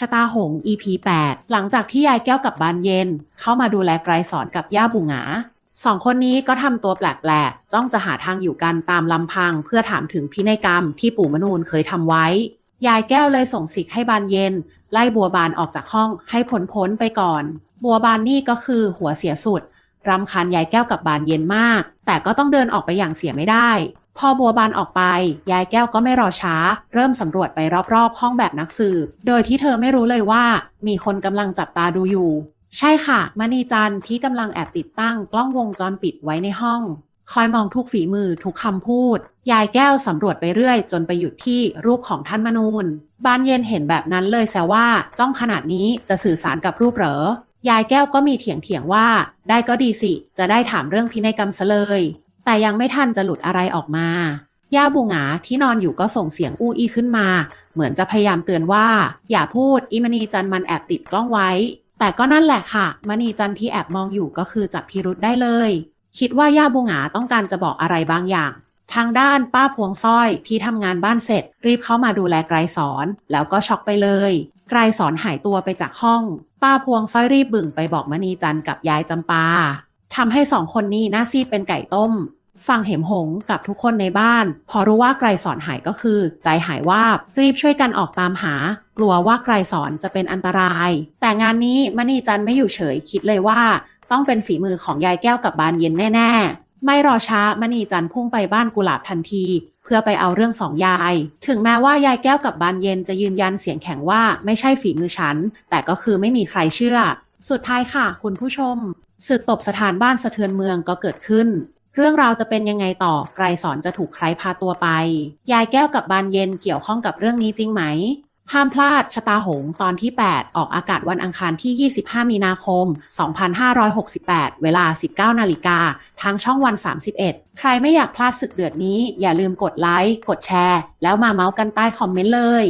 ชะตาหง EP 8 หลังจากที่ยายแก้วกับบานเย็น เข้ามาดูแลไกรสอนกับย่าบุงหาสองคนนี้ก็ทำตัวแปลกๆ จ้องจะหาทางอยู่กันตามลำพัง เพื่อถามถึงพินัยกรรมที่ปู่มนูนเคยทำไว้ ยายแก้วเลยส่งสิกให้บานเย็น ไล่บัวบานออกจากห้องให้พ้นพ้นไปก่อน บัวบานนี่ก็คือหัวเสียสุดรำคาญยายแก้วกับบานเย็นมาก แต่ก็ต้องเดินออกไปอย่างเสียไม่ได้ พอบัวบานออกไป ยายแก้วก็ไม่รอช้า เริ่มสำรวจไปรอบๆ ห้องแบบนักสืบ โดยที่เธอไม่รู้เลยว่า มีคนกำลังจับตาดูอยู่ ใช่ค่ะมณีจันทร์ที่กำลังแอบติดตั้งกล้องวงจรปิดไว้ในห้อง คอยมองทุกฝีมือทุกคำพูด ยายแก้วสำรวจไปเรื่อย จนไปหยุดที่รูปของท่านมนูนบานเย็นเห็นแบบนั้นเลยแซวว่าจ้องขนาดนี้จะสื่อสารกับรูปเหรอยายแก้วก็มีเถียงเถียงๆว่า ได้ก็ดีสิ จะได้ถามเรื่องพินัยกรรมซะเลย แต่ยังไม่ทันจะหลุดอะไรออกมา ย่าบุงหงาที่นอนอยู่ก็ส่งเสียงอู้อี้ขึ้นมา เหมือนจะพยายามเตือนว่า อย่าพูดอิมณีจันมันแอบติดกล้องไว้ แต่ก็นั่นแหละค่ะ มณีจันที่แอบมองอยู่ก็คือจับพิรุษได้เลย คิดว่าย่าบุงหงาต้องการจะบอกอะไรบางอย่าง ทางด้านป้าพวงสร้อยที่ทำงานบ้านเสร็จ รีบเข้ามาดูแลไกรสอนแล้วก็ช็อกไปเลยไกรสอนหายตัวไปจากห้อง ป้าพวงสร้อยรีบบึ่งไปบอกมณีจันกับยายจำปาทำให้สองคนนี้หน้าซีดเป็นไก่ต้ม ฟังเหมหงกับทุกคนในบ้าน พอรู้ว่าไกรสอนหายก็คือ ใจหายวาบ รีบช่วยกันออกตามหา กลัวว่าไกรสอนจะเป็นอันตราย แต่งานนี้มณีจันไม่อยู่เฉยคิดเลยว่า ต้องเป็นฝีมือของยายแก้วกับบานเย็นแน่ ๆ ไม่รอช้ามณีจันพุ่งไปบ้านกุหลาบทันที เพื่อไปเอาเรื่องสองยาย ถึงแม้ว่ายายแก้วกับบานเย็นจะยืนยันเสียงแข็งว่าไม่ใช่ฝีมือฉัน แต่ก็คือไม่มีใครเชื่อ สุดท้ายค่ะ คุณผู้ชมศึกตบสถานบ้านสะเทือนเมืองก็เกิดขึ้น เรื่องราวจะเป็นยังไงต่อไกรสอนจะถูกใครพาตัวไป ยายแก้วกับบานเย็นเกี่ยวข้องกับเรื่องนี้จริงไหม ห้ามพลาดชะตาหงตอนที่ 8 ออกอากาศวันอังคารที่ 25 มีนาคม 2568 เวลา 19 นาฬิกา ทางช่องวัน 31 ใครไม่อยากพลาดศึกเดือดนี้ อย่าลืมกดไลค์ กดแชร์ แล้วมาเมาส์กันใต้คอมเมนต์เลย